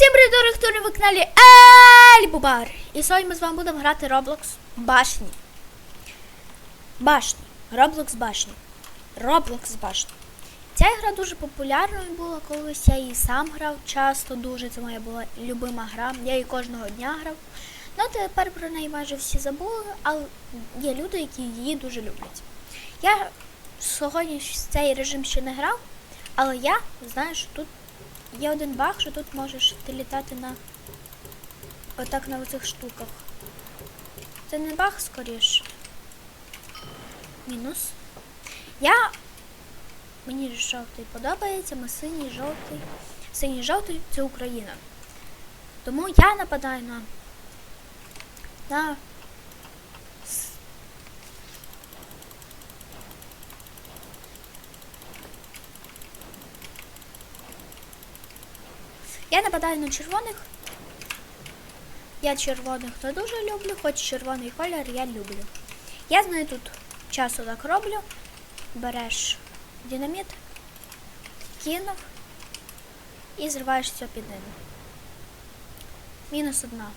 всім привіт, хто на каналі Ель Бубар. І сьогодні ми з вами будемо грати Roblox Башні. Башні. Roblox Башні. Roblox Башні. Ця гра дуже популярною була колись. Я її сам грав часто, дуже. Це моя була любима гра. Я її кожного дня грав. Ну тепер про неї майже всі забули, але є люди, які її дуже люблять. Я сьогодні в цей режим ще не грав, але я знаю, що тут Є один баг, що тут можеш ти літати на отак на оцих штуках. Це не баг скоріше. Мінус. Я. Мені жовтий подобається, ми синій жовтий. Синій жовтий це Україна. Тому я нападаю на. на. Я нападаю на червоних. Я червоних не дуже люблю, хоч червоний колір я люблю. Я знаю тут часу так роблю. Береш динаміт, кинув і зриваєш цю піднину. Мінус одна.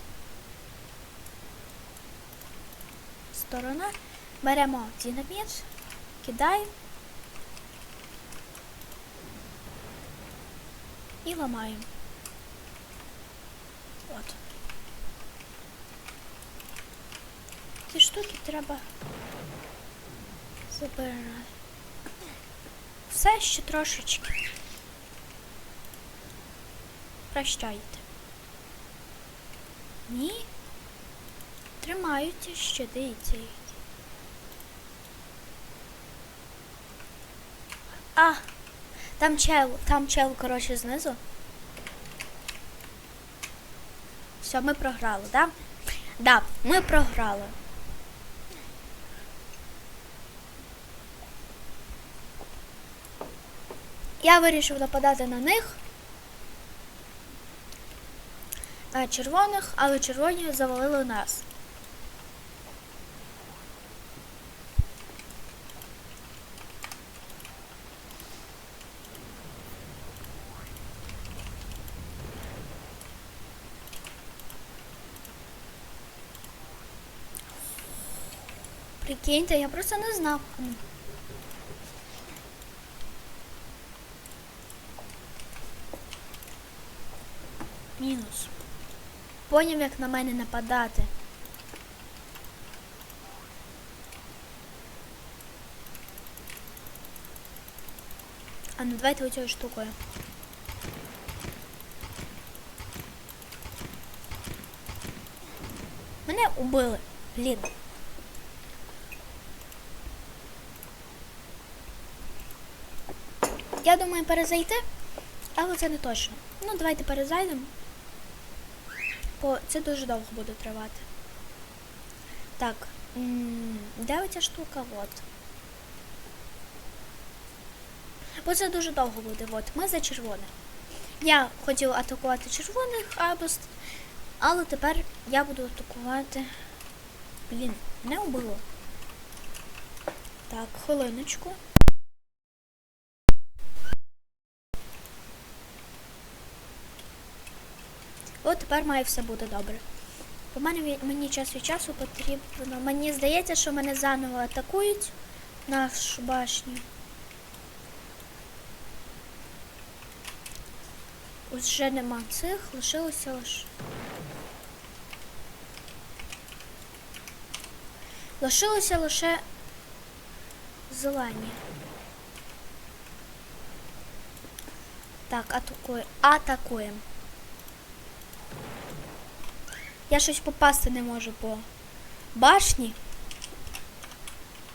Сторона. Беремо динаміт, кидаємо і ламаємо. От. Ці штуки треба забирати. Все ще трошечки. Прощайте. Ні. Тримаються ще дивіться. А, там чел, там чел, коротше, знизу. Все, ми програли, да? Да, ми програли. Я вирішив нападати на них. На червоних, але червоні завалили нас. Прикиньте, я просто не знав. Ну. Мінус. Поняв, як на мене нападати. А ну давайте оцією штукою. Мене убили. Блін. Я думаю перезайти, але це не точно. Ну, давайте перезайдемо. Бо це дуже довго буде тривати. Так, де оця штука? От. Бо це дуже довго буде. От, ми за червоних. Я хотіла атакувати червоних, або... але тепер я буду атакувати. Блін, не убило. Так, хвилиночку. От тепер має все бути добре. По мене мені час від часу потрібно. Мені здається, що мене заново атакують нашу башню. Уже нема цих, лишилося лише. Лишилося лише зелені. Так, атакуємо. Атакуємо. Я щось попасти не можу по башні.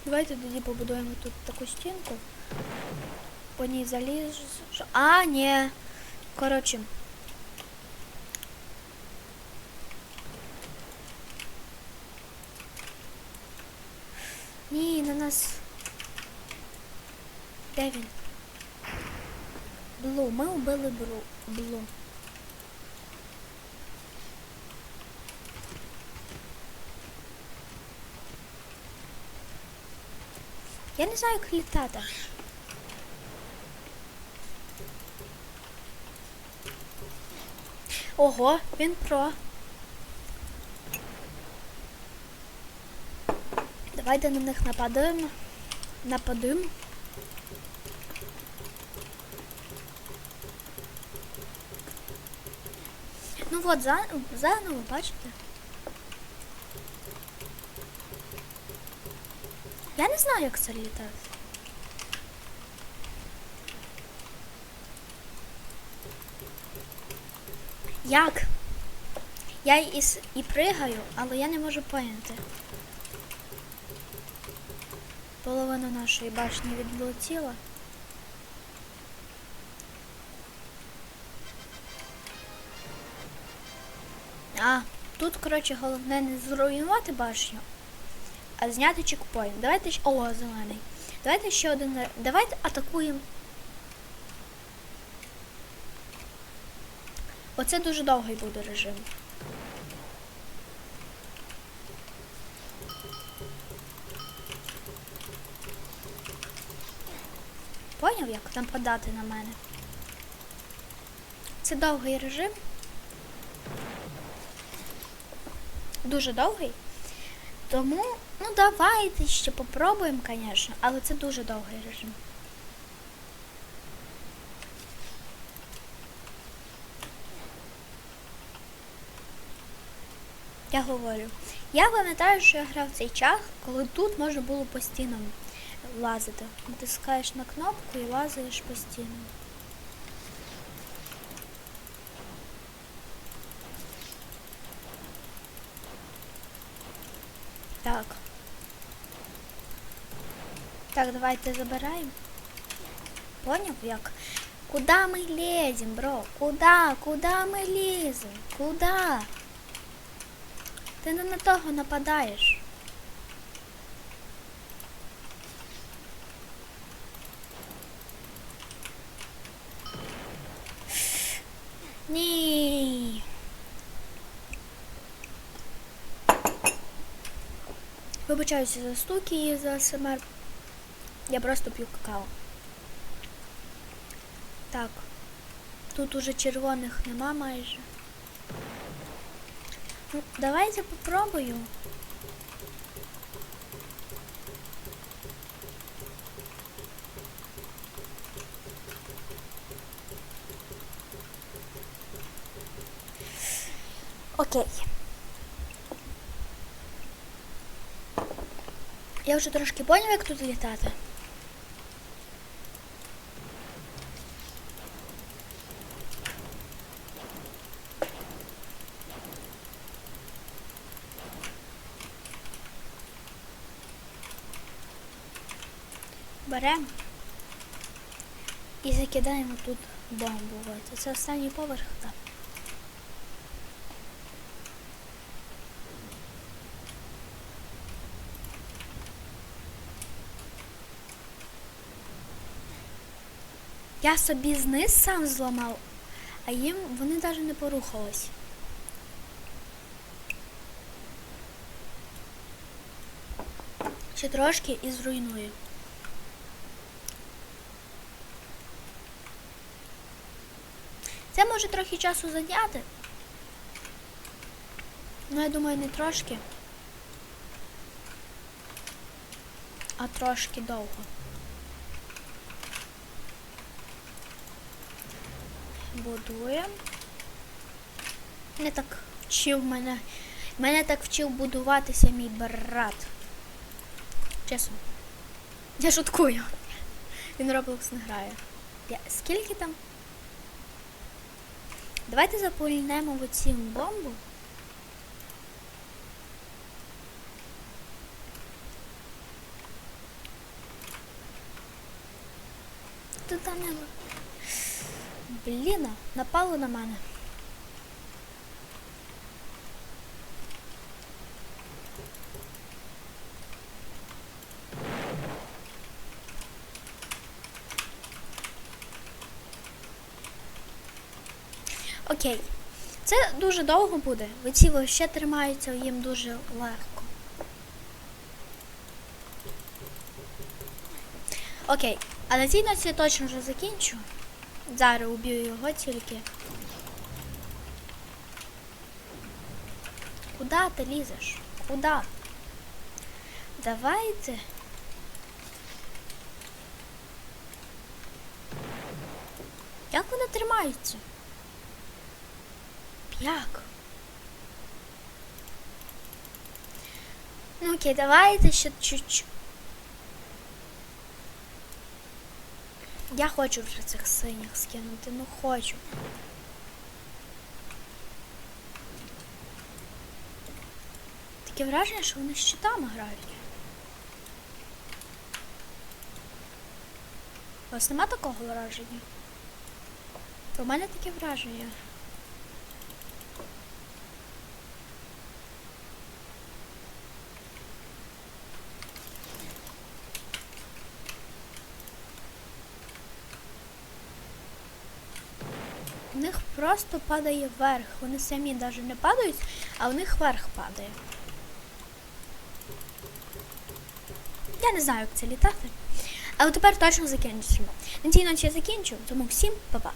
Давайте тоді побудуємо тут таку стінку. По ній залізу. А, ні. Коротше. Ні, на нас. Де він? Блу. Ми убили Бру. Блу. Я не знаю, як літати. Ого, він про. Давайте на них нападаємо. Нападемо. Ну от, за, заново, бачите? Я не знаю, як це літати. Як? Я і, і пригаю, але я не можу поняти. Половина нашої башні відлетіла. А, тут, коротше, головне не зруйнувати башню, а зняти чекпоінт. Давайте ще. О, зелений. Давайте ще один. Давайте атакуємо. Оце дуже довгий буде режим. Поняв, як нападати на мене? Це довгий режим. Дуже довгий. Тому, ну давайте ще попробуємо, звісно, але це дуже довгий режим. Я говорю. Я пам'ятаю, що я грав цей час, коли тут можна було по стінам лазити. Натискаєш на кнопку і лазаєш по стінам. Так. Так, давайте забираємо. Поняв як? Куда ми лезем, бро? Куда? Куда ми лізем? Куда? Ти не на того нападаєш. Ні. Вибачаюся за стуки і за СМР. Я просто п'ю какао. Так. Тут уже червоних нема майже. Ну, давайте попробую. Окей. Я вже трошки поняв, як тут літати. Беремо і закидаємо тут бомбу. Це останній поверх, так. Я собі зниз сам зламав, а їм вони навіть не порухались. Ще трошки і зруйную. Це може трохи часу зайняти. Ну, я думаю, не трошки, а трошки довго. Будуємо. Не так вчив мене. Мене так вчив будуватися мій брат. Чесно. Я шуткую. Він Roblox не грає. Я... Скільки там? Давайте запульнемо в оцю бомбу. Тут там не... Блін, напало на мене. Окей. Це дуже довго буде. Ці ще тримаються їм дуже легко. Окей. А на цій ноці я точно вже закінчу. Зараз уб'ю його тільки. Куда ти лізеш? Куда? Давайте. Як вони тримаються? Як? Ну окей, давайте ще чуть-чуть. Я хочу вже цих синіх скинути, ну хочу. Таке враження, що вони щитами грають. У вас нема такого враження? У мене таке враження. У них просто падає вверх. Вони самі навіть не падають, а у них вверх падає. Я не знаю, як це літати. Але тепер точно закінчимо. На я закінчу, тому всім па-па.